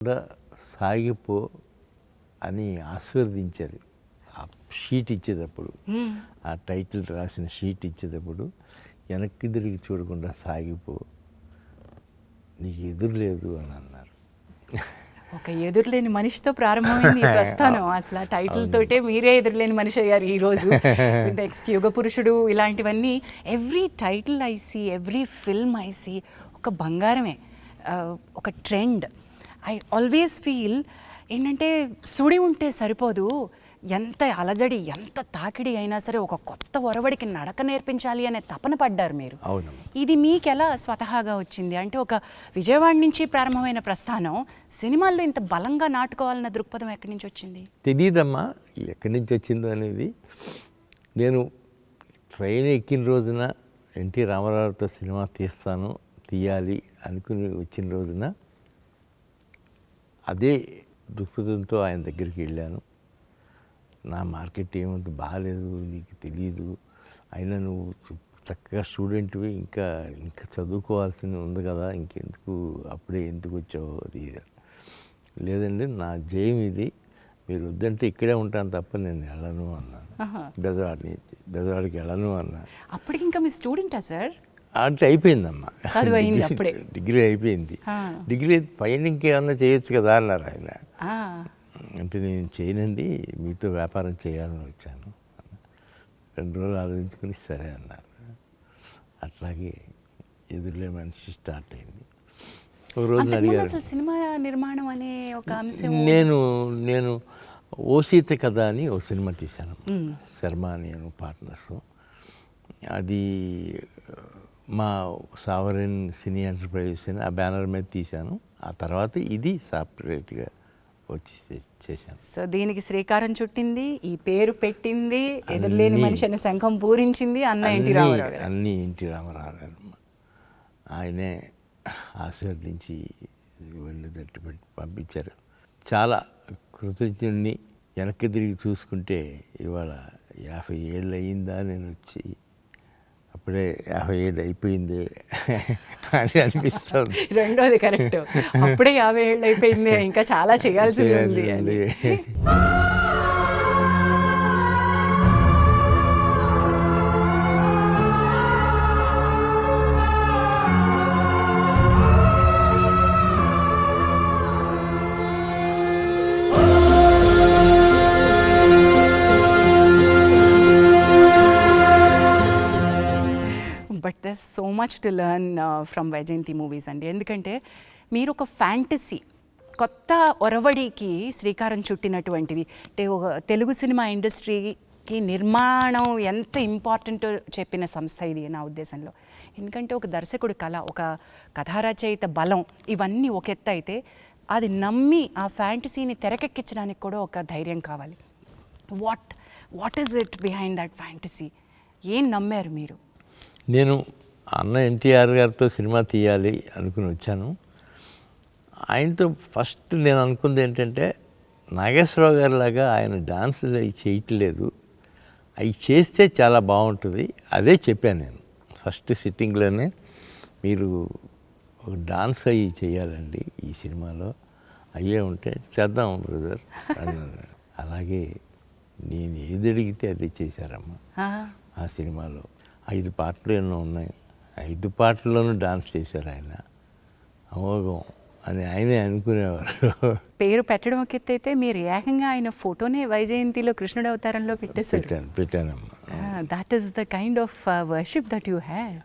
కూడా సాగిపో అని ఆశీర్వదించారు. ఆ షీట్ ఇచ్చేటప్పుడు ఆ టైటిల్ రాసిన షీట్ ఇచ్చేటప్పుడు వెనక్కి తిరిగి చూడకుండా సాగిపో నీకు ఎదురు లేదు అని అన్నారు. ఒక ఎదురులేని మనిషితో ప్రారంభమైంది ప్రస్థానం. అసలు ఆ టైటిల్ తోటే మీరే ఎదురులేని మనిషి అయ్యారు ఈ రోజు. నెక్స్ట్ యుగ పురుషుడు ఇలాంటివన్నీ every title I see every film I see ఒక బంగారమే. ఒక ట్రెండ్. ఐ ఆల్వేస్ ఫీల్ ఏంటంటే సుడి ఉంటే సరిపోదు. ఎంత అలజడి ఎంత తాకిడి అయినా సరే ఒక కొత్త ఒరవడికి నడక నేర్పించాలి అనే తపన పడ్డారు మీరు. ఇది మీకెలా స్వతహాగా వచ్చింది? అంటే ఒక విజయవాడ నుంచి ప్రారంభమైన ప్రస్థానం సినిమాల్లో ఇంత బలంగా నాటుకోవాలన్న దృక్పథం ఎక్కడి నుంచి వచ్చింది? తెలియదమ్మా ఎక్కడి నుంచి వచ్చిందో అనేది. నేను ట్రైన్ ఎక్కిన రోజున ఎన్టీ రామారావుతో సినిమా తీస్తాను తీయాలి అనుకుని వచ్చిన రోజున అదే దృక్పథంతో ఆయన దగ్గరికి వెళ్ళాను. నా మార్కెట్ ఏమంత బాగాలేదు నీకు తెలియదు అయినా నువ్వు చక్కగా స్టూడెంట్వి ఇంకా ఇంకా చదువుకోవాల్సింది ఉంది కదా ఇంకెందుకు అప్పుడే ఎందుకు వచ్చావు అది. లేదండి నా జయం ఇది. మీరు వద్దంటే ఇక్కడే ఉంటాను తప్ప నేను వెళ్ళను అన్నాను. బెజవాడ నుంచి బెజవాడికి వెళ్ళను అన్నాను. అప్పటికి ఇంకా మీ స్టూడెంటా సార్? అంటే అయిపోయిందమ్మా. డిగ్రీ- అయిపోయింది. డిగ్రీ పైన ఇంకేమన్నా చేయొచ్చు కదా అన్నారు ఆయన. అంటే నేను చేయనండి మీతో వ్యాపారం చేయాలని వచ్చాను. రెండు రోజులు ఆలోచించుకుని సరే అన్నారు. అట్లాగే ఎదురులే మనిషి స్టార్ట్ అయింది. ఒక రోజు అడిగారు సినిమా నిర్మాణం అనే ఒక అంశం నేను నేను ఓ సీత కథ అని ఓ సినిమా తీశాను. శర్మ నేను పార్ట్నర్స్. అది మా సావరెన్ సినీ ఎంటర్ప్రైజెస్ అని ఆ బ్యానర్ మీద తీశాను. ఆ తర్వాత ఇది సపరేట్గా వచ్చి చేశాను. సో దీనికి శ్రీకారం చుట్టింది ఈ పేరు పెట్టింది ఎదురులేని. మనిషి అనే శంఖం పూరించింది అన్న ఎన్టీ అన్నీ- రామారావు అన్నీ ఎన్టీ రామారావు గారు. ఆయనే ఆశీర్వదించి వెళ్ళి తట్టు పెట్టి పంపించారు. చాలా కృతజ్ఞుడిని వెనక్కి తిరిగి చూసుకుంటే ఇవాళ యాభై ఏళ్ళు అయిందా నేను వచ్చి అప్పుడే యాభై ఏళ్ళు అయిపోయింది అని అనిపిస్తుంది. రెండోది కరెక్ట్. అప్పుడే యాభై ఏళ్ళు అయిపోయింది ఇంకా చాలా చేయాల్సింది ఉంది there's so much to learn from Vyjayanthi movies అండి. ఎందుకంటే మీరు ఒక ఫ్యాంటసీ కొత్త ఒరవడికి శ్రీకారం చుట్టినటువంటిది. అంటే ఒక తెలుగు సినిమా ఇండస్ట్రీకి నిర్మాణం ఎంత ఇంపార్టెంట్ చెప్పిన సంస్థ ఇది నా ఉద్దేశంలో. ఎందుకంటే ఒక దర్శకుడి కళ ఒక కథారచయిత బలం ఇవన్నీ ఒక ఎత్తు అయితే అది నమ్మి ఆ ఫ్యాంటసీని తెరకెక్కించడానికి కూడా ఒక ధైర్యం కావాలి. What what is it behind that fantasy ఏం నమ్మారు మీరు? నేను అన్న ఎన్టీఆర్ గారితో సినిమా తీయాలి అనుకుని వచ్చాను. ఆయనతో ఫస్ట్ నేను అనుకుంది ఏంటంటే నాగేశ్వరరావు గారి లాగా ఆయన డాన్సులు అవి చేయట్లేదు. అవి చేస్తే చాలా బాగుంటుంది. అదే చెప్పాను నేను. ఫస్ట్ సిట్టింగ్లోనే మీరు ఒక డాన్స్ అవి చేయాలండి ఈ సినిమాలో. అయ్యే ఉంటే చేద్దాం బ్రదర్ అన్నాను అలాగే నేను ఏది అడిగితే అదే చేశారమ్మా ఆ, ఆ సినిమాలో. ఐదు పాటలు ఎన్నో ఉన్నాయి. ఐదు పాటల్లోనూ డాన్స్ చేశారు ఆయన. అమోఘం. అని ఆయనే అనుకునేవారు. పేరు పెట్టడం ఒక అయితే మీరు ఏకంగా ఆయన ఫోటోనే వైజయంతిలో కృష్ణుడు అవతారంలో పెట్టేశారు. పెట్టాను పెట్టానమ్మా. That is the kind of worship that you had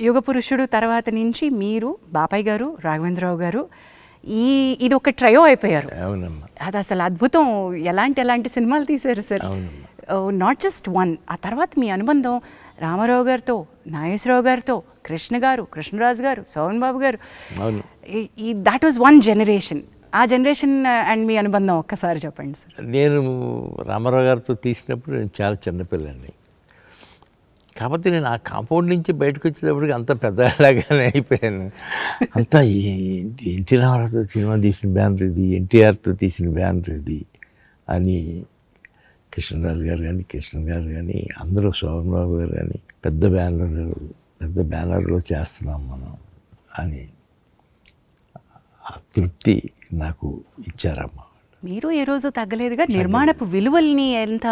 యుగ పురుషుడు తర్వాత నుంచి మీరు బాపాయ్ గారు రాఘవేంద్రరావు గారు ఈ ఇది ఒక ట్రయో అయిపోయారు. అవునమ్మా. అది అసలు అద్భుతం. ఎలాంటి ఎలాంటి సినిమాలు తీశారు సార్? అవునమ్మా. నాట్ జస్ట్ వన్ ఆ తర్వాత మీ అనుబంధం రామారావు గారితో నాగేశ్వరరావు గారితో కృష్ణ గారు కృష్ణరాజు గారు సోహన్ బాబు గారు. ఈ- దాట్ వాజ్ వన్ జనరేషన్ ఆ జనరేషన్ అండ్ మీ అనుబంధం ఒక్కసారి చెప్పండి సార్ నేను రామారావు గారితో తీసినప్పుడు నేను చాలా చిన్నపిల్లండి కాకపోతే నేను ఆ కాంపౌండ్ నుంచి బయటకు వచ్చేటప్పటికి అంత పెద్దలాగానే అయిపోయాను. అంతా ఏ- ఎన్టీ రామారావుతో సినిమా తీసిన బ్యానర్ ఇది ఎన్టీఆర్తో తీసిన బ్యానర్ ఇది అని కృష్ణరాజు గారు కానీ కృష్ణ గారు కానీ అందరూ శోభన్ బాబు గారు కానీ పెద్ద బ్యానర్ పెద్ద బ్యానర్లో చేస్తున్నాం మనం అని ఆ తృప్తి నాకు ఇచ్చారమ్మా. మీరు ఏ రోజు తగ్గలేదుగా నిర్మాణపు విలువల్ని ఎంత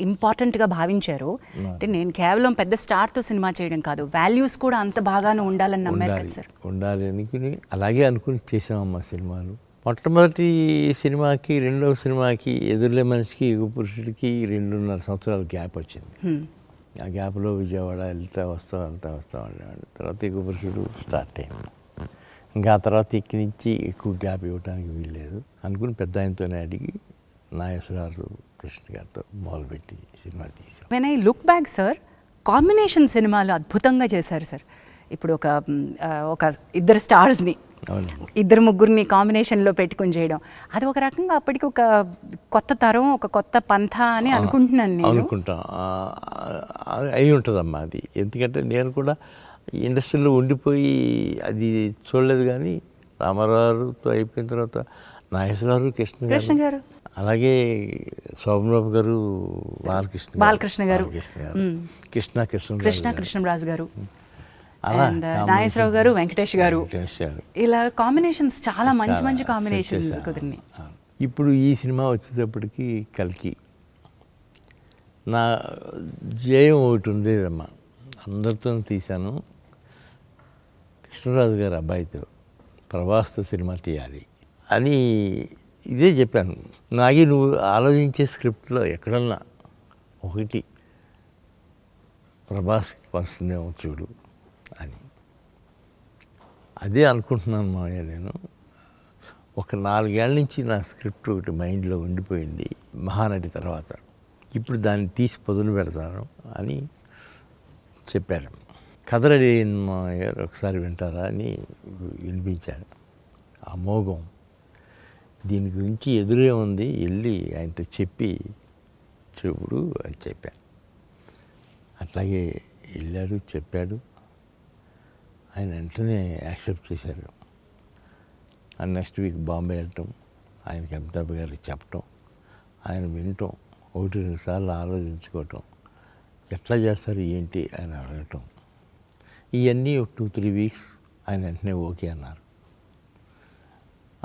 ఇంపార్టెంట్గా భావించారు అంటే నేను కేవలం పెద్ద స్టార్తో సినిమా చేయడం కాదు వాల్యూస్ కూడా అంత బాగానే ఉండాలని నమ్మారు కదా సార్. ఉండాలి అనుకుని అలాగే అనుకుని చేసామమ్మా సినిమాలు. మొట్టమొదటి సినిమాకి రెండవ సినిమాకి ఎదురులే మనిషికి యుగ పురుషుడికి రెండున్నర సంవత్సరాల గ్యాప్ వచ్చింది. ఆ గ్యాప్లో విజయవాడ వెళ్తా వస్తా వెళ్తా వస్తా ఉండేవాడు తర్వాత యుగ పురుషుడు స్టార్ట్ అయింది. ఇంకా ఆ తర్వాత ఇక్కడి నుంచి ఎక్కువ గ్యాప్ ఇవ్వడానికి వీల్లేదు. అనుకుని పెద్ద ఆయనతోనే అడిగి నాగేశ్వరరావు కృష్ణ గారితో మొదలుపెట్టి సినిమా తీసాం when I look back sir combination సినిమాలు అద్భుతంగా చేశారు సార్ ఇప్పుడు ఒక ఒక ఇద్దరు స్టార్స్ని ఇద్దరు ముగ్గురిని కాంబినేషన్లో పెట్టుకొని చేయడం. అది ఒక రకంగా అప్పటికి ఒక కొత్త తరం ఒక కొత్త పంథ అని అనుకుంటున్నాను నేను. అనుకుంటాం. ఆ, ఆ, అయి ఉంటుందమ్మా అది. ఎందుకంటే నేను కూడా ఇండస్ట్రీలో ఉండిపోయి అది చూడలేదు కానీ రామారావుతో అయిపోయిన తర్వాత నాగేశ్వరరావు కృష్ణ కృష్ణ గారు. అలాగే శోభనబాబు గారు బాలకృష్ణ. బాలకృష్ణ గారు. కృష్ణ కృష్ణ కృష్ణ కృష్ణరాజు గారు. And combination. నాగేశ్వరరావు గారు వెంకటేష్ గారు ఇలా కాంబినేషన్స్ చాలా మంచి మంచి కాంబినేషన్స్. కుదిరినాయి. ఇప్పుడు ఈ సినిమా వచ్చేటప్పటికి కల్కి. నా జయం ఒకటి ఉండేదమ్మా. అందరితో తీశాను. కృష్ణరాజు గారి అబ్బాయితో ప్రభాస్తో సినిమా తీయాలి అని ఇదే చెప్పాను. నాగి నువ్వు ఆలోచించే స్క్రిప్ట్లో ఎక్కడన్నా ఒకటి ప్రభాస్కి వస్తుందేమో చూడు. అదే అనుకుంటున్నాను మావయ్య నేను. ఒక నాలుగేళ్ళ నుంచి నా స్క్రిప్ట్ ఒకటి మైండ్లో ఉండిపోయింది మహానటి తర్వాత. ఇప్పుడు దాన్ని తీసి పొదులు పెడతాను అని చెప్పారు. కదరడి మావయ్య గారు ఒకసారి వింటారా అని వినిపించాడు ఆ మోగం దీని గురించి ఎదురే ఉంది వెళ్ళి ఆయనతో చెప్పి చెప్పుడు అని చెప్పాను అట్లాగే వెళ్ళాడు చెప్పాడు. ఆయన వెంటనే యాక్సెప్ట్ చేశారు. అండ్ నెక్స్ట్ వీక్ బాంబే వెళ్ళటం ఆయనకి అమితాబ్ గారికి చెప్పటం ఆయన వినటం ఒకటి రెండు సార్లు ఆలోచించుకోవటం ఎట్లా చేస్తారు ఏంటి ఆయన అడగటం. ఇవన్నీ ఒక టూ త్రీ వీక్స్ ఆయన వెంటనే ఓకే అన్నారు.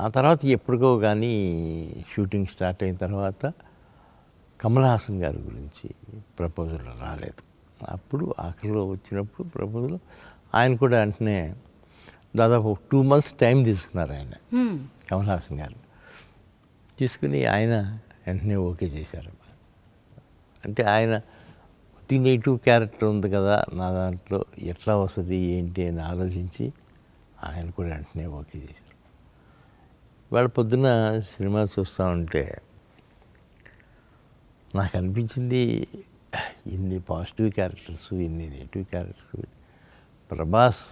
ఆ తర్వాత ఎప్పటికో కానీ షూటింగ్ స్టార్ట్ అయిన తర్వాత కమల్ హాసన్ గారి గురించి ప్రపోజల్ రాలేదు. అప్పుడు ఆఖరిలో వచ్చినప్పుడు ప్రపోజల్ ఆయన కూడా వెంటనే దాదాపు టూ మంత్స్ టైం తీసుకున్నారు ఆయన. కమల్ హాసన్ గారు. తీసుకుని ఆయన వెంటనే ఓకే చేశారు. అంటే ఆయన ది నెగిటివ్ క్యారెక్టర్ ఉంది కదా నా దాంట్లో ఎట్లా వస్తుంది ఏంటి అని ఆలోచించి ఆయన కూడా వెంటనే ఓకే చేశారు. వాళ్ళ పొద్దున సినిమా చూస్తూ ఉంటే నాకు అనిపించింది ఇన్ని పాజిటివ్ క్యారెక్టర్స్ ఇన్ని నెగిటివ్ క్యారెక్టర్స్ ప్రభాస్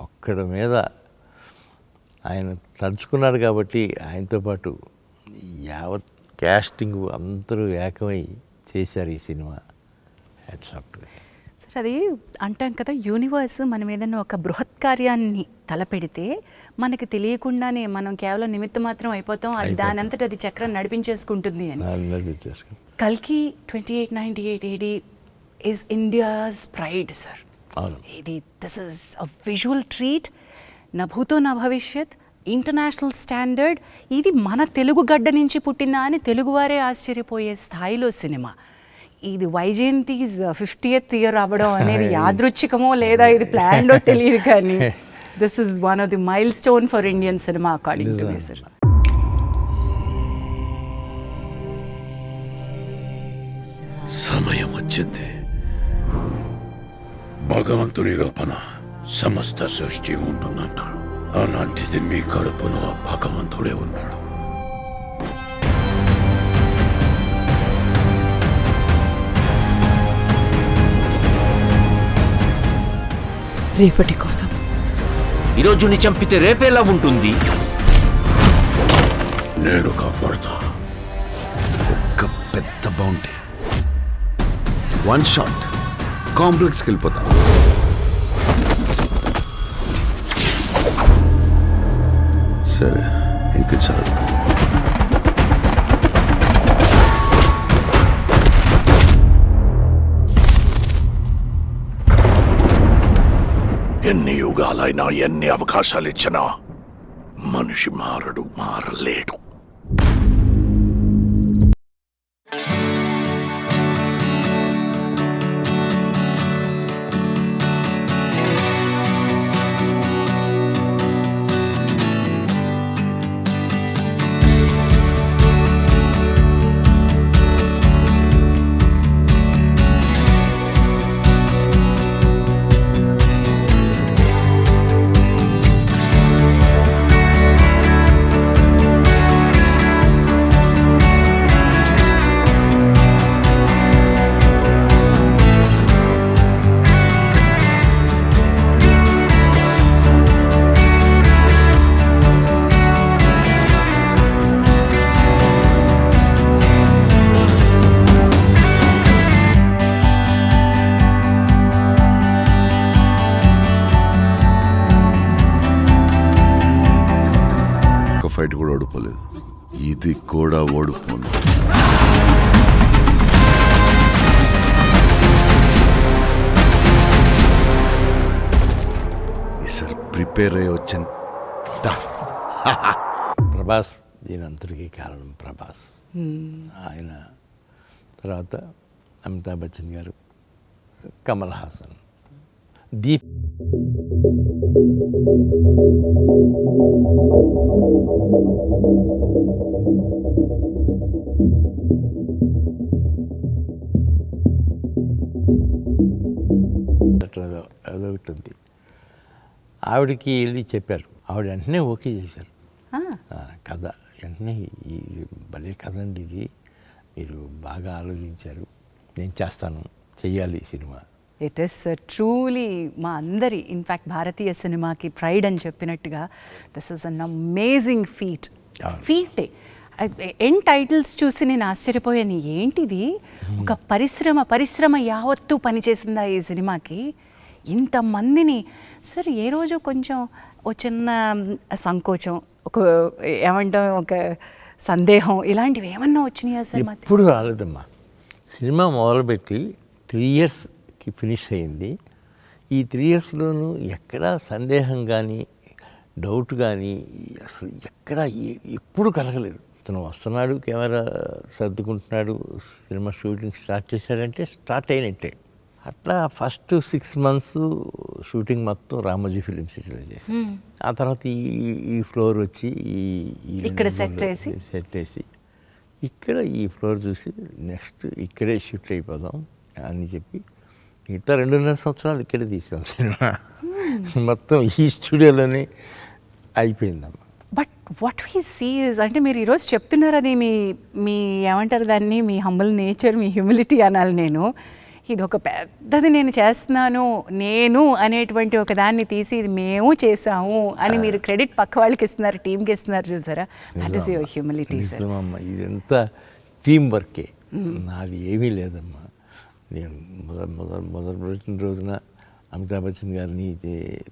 ఒక్కడ మీద ఆయన తలుచుకున్నాడు కాబట్టి ఆయనతో పాటు యావత్ క్యాస్టింగ్ అందరూ ఏకమై చేశారు ఈ సినిమా. హెడ్సాఫ్ట్ సార్ అది అంటాం కదా యూనివర్స్ మనం ఏదైనా ఒక బృహత్ కార్యాన్ని తలపెడితే మనకి తెలియకుండానే మనం కేవలం నిమిత్త మాత్రం అయిపోతాం అది దాని అంతటి అది చక్రం నడిపించేసుకుంటుంది అని. కల్కి twenty eight ninety eight AD is India's pride sir ఇది this is a visual treat నా భూతో నా భవిష్యత్ ఇంటర్నేషనల్ స్టాండర్డ్ ఇది మన తెలుగు గడ్డ నుంచి పుట్టిందా అని తెలుగువారే ఆశ్చర్యపోయే స్థాయిలో సినిమా. ఇది వైజయంతిస్ ఫిఫ్టీయత్ ఇయర్ అవ్వడం అనేది యాదృచ్ఛికమో లేదా ఇది ప్లాన్లో తెలియదు కానీ this is one of the milestone for Indian cinema according to me sir భగవంతుని కల్పన సమస్త సృష్టి ఉంటుందంటారు అలాంటిది మీ కడుపులో ఆ భగవంతుడే ఉన్నాడు. రేపటి కోసం. ఈరోజు నీ చంపితే రేపేలా ఉంటుంది? నేను కాపాడుతా. ఒక పెద్ద బౌంటీ వన్ షాట్ కాంప్లెక్స్కి వెళ్ళిపోతాం. సరే ఇంకా చాలు. ఎన్ని యుగాలైనా ఎన్ని అవకాశాలు ఇచ్చినా మనిషి మారడు మారలేడు. కూడా ఓడిపోను. ఈసారి ప్రిపేర్ అయ్యి వచ్చాను. దా. ప్రభాస్ దీని అంతటికీ కారణం ప్రభాస్. ఆయన తర్వాత అమితాబ్ బచ్చన్ గారు కమల్ హాసన్. దీప్ అట్లా అదో- అదొకటి. ఉంది ఆవిడకి వెళ్ళి చెప్పారు. ఆవిడ వెంటనే ఓకే చేశారు. ఆ, ఆ, కథ వెంటనే ఈ భలే కథ అండి ఇది. మీరు బాగా ఆలోచించారు. నేను చేస్తాను. చెయ్యాలి ఈ సినిమా. ఇట్ ఈస్ ట్రూలీ మా అందరి ఇన్ఫ్యాక్ట్ భారతీయ సినిమాకి ప్రైడ్ అని చెప్పినట్టుగా this is an amazing feat ఫీటే end titles చూసి నేను ఆశ్చర్యపోయాను. ఏంటిది? ఒక పరిశ్రమ పరిశ్రమ యావత్తు పనిచేసిందా ఈ సినిమాకి? ఇంతమందిని సార్ ఏ రోజు కొంచెం ఓ చిన్న సంకోచం ఒక ఏమంటాం ఒక సందేహం ఇలాంటివి ఏమన్నా వచ్చినాయా సార్ మా ఎప్పుడు రాలేదమ్మా. సినిమా మొదలుపెట్టి త్రీ ఇయర్స్కి ఫినిష్ అయింది. ఈ త్రీ ఇయర్స్లోనూ ఎక్కడా సందేహం కానీ డౌట్ కానీ అసలు ఎక్కడ ఎప్పుడు కలగలేదు. అతను వస్తున్నాడు కెమెరా సర్దుకుంటున్నాడు సినిమా షూటింగ్ స్టార్ట్ చేశాడంటే స్టార్ట్ అయినట్టే. అట్లా ఫస్ట్ సిక్స్ మంత్స్ షూటింగ్ మొత్తం రామోజీ ఫిలిం సిటీలో చేశాను ఆ తర్వాత ఈ ఈ ఫ్లోర్ వచ్చి ఈ ఇక్కడ మూడు చేసి? సెట్ వేసి ఇక్కడ ఈ ఫ్లోర్ చూసి నెక్స్ట్ ఇక్కడే షిఫ్ట్ అయిపోదాం అని చెప్పి మిగతా రెండున్నర సంవత్సరాలు ఇక్కడే తీసాం సినిమా. మొత్తం ఈ స్టూడియోలోనే అయిపోయిందమ్మా. బట్ వాట్ వీ సీజ్ అంటే మీరు ఈరోజు చెప్తున్నారు అది మీ మీ ఏమంటారు దాన్ని? మీ హంబల్ నేచర్ మీ హ్యూమిలిటీ అనాలి నేను. ఇది ఒక పెద్దది నేను చేస్తున్నాను నేను అనేటువంటి ఒక దాన్ని తీసి ఇది మేము చేసాము అని మీరు క్రెడిట్ పక్క వాళ్ళకి ఇస్తున్నారు టీంకి ఇస్తున్నారు చూసారా? That is your humility sir ఇదంతా టీం వర్కే నాది ఏమీ లేదమ్మా. నేను మొదలు మొదలు మొదలు పెట్టిన రోజున అమితాబ్ బచ్చన్ గారిని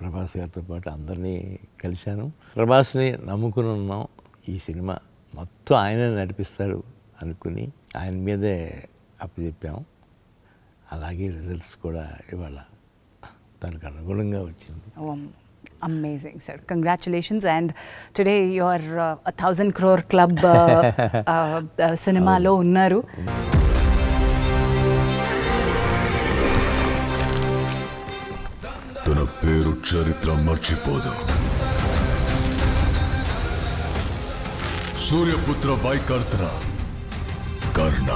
ప్రభాస్ గారితో పాటు అందరినీ కలిశాను. ప్రభాస్ని నమ్ముకుని ఉన్నాం. ఈ సినిమా మొత్తం ఆయనే నడిపిస్తాడు అనుకుని ఆయన మీదే అప్పచెప్పాం. అలాగే రిజల్ట్స్ కూడా ఇవాళ దానికి అనుగుణంగా వచ్చింది. Amazing sir congratulations and today your thousand crore club సినిమాలో ఉన్నారు. ಬೇರು ಚರಿತ್ರ ಮರ್ಚಿಬೋದು ಸೂರ್ಯಪುತ್ರ Vaikartana Karna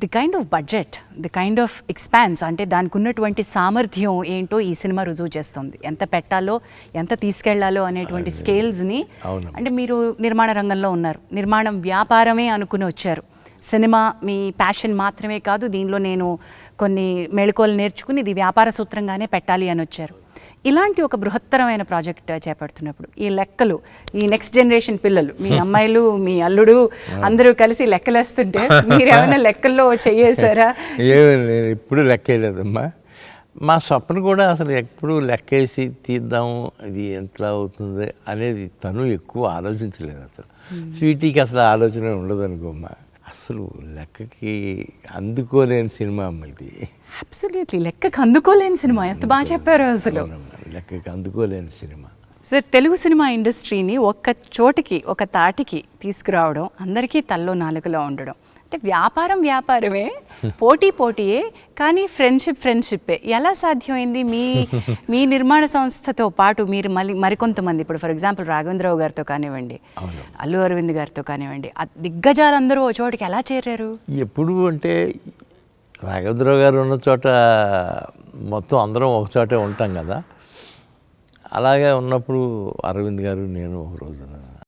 the kind of budget the kind of expanse అంటే దానికి ఉన్నటువంటి సామర్థ్యం ఏంటో ఈ సినిమా రుజువు చేస్తుంది. ఎంత పెట్టాలో ఎంత తీసుకెళ్ళాలో అనేటువంటి స్కేల్స్ని. అంటే మీరు నిర్మాణ రంగంలో ఉన్నారు. నిర్మాణం వ్యాపారమే అనుకుని వచ్చారు. సినిమా మీ ప్యాషన్ మాత్రమే కాదు దీనిలో నేను కొన్ని మెళుకోలు నేర్చుకుని ఇది వ్యాపార సూత్రంగానే పెట్టాలి అని వచ్చారు. ఇలాంటి ఒక బృహత్తరమైన ప్రాజెక్ట్ చేపడుతున్నప్పుడు ఈ లెక్కలు ఈ నెక్స్ట్ జనరేషన్ పిల్లలు మీ అమ్మాయిలు మీ అల్లుడు అందరూ కలిసి లెక్కలేస్తుంటే మీరు ఏమైనా లెక్కల్లో నేను ఎప్పుడు లెక్కేయలేదమ్మా. మా స్వప్న కూడా అసలు ఎప్పుడు లెక్కేసి తీద్దాము ఇది ఎట్లా అవుతుంది అనేది తను ఎక్కువ ఆలోచించలేదు అసలు. స్వీటీకి అసలు ఆలోచన ఉండదు అనుకోమ్మా అసలు లెక్కకి అందుకోలేని సినిమా అమ్మ ఇది అబ్సల్యూట్లీ లెక్కకు అందుకోలేని సినిమా. ఎంత బాగా చెప్పారు అసలు. లెక్కకి అందుకోలేని సినిమా. సార్ తెలుగు సినిమా ఇండస్ట్రీని ఒక్క చోటికి ఒక తాటికి తీసుకురావడం అందరికీ తల్లో నాలుగులో ఉండడం. అంటే వ్యాపారం వ్యాపారమే పోటీ పోటీయే కానీ ఫ్రెండ్షిప్ ఫ్రెండ్షిప్పే ఎలా సాధ్యమైంది? మీ మీ నిర్మాణ సంస్థతో పాటు మీరు మళ్ళీ మరికొంతమంది. ఇప్పుడు ఫర్ ఎగ్జాంపుల్ రాఘవేంద్రరావు గారితో కానివ్వండి అల్లు అరవింద్ గారితో కానివ్వండి ఆ దిగ్గజాలందరూ ఓ చోటికి ఎలా చేరారు? ఎప్పుడు అంటే రాఘవేంద్రరావు గారు ఉన్న చోట మొత్తం అందరం ఒక చోటే ఉంటాం కదా. అలాగే ఉన్నప్పుడు అరవింద్ గారు నేను ఒక రోజున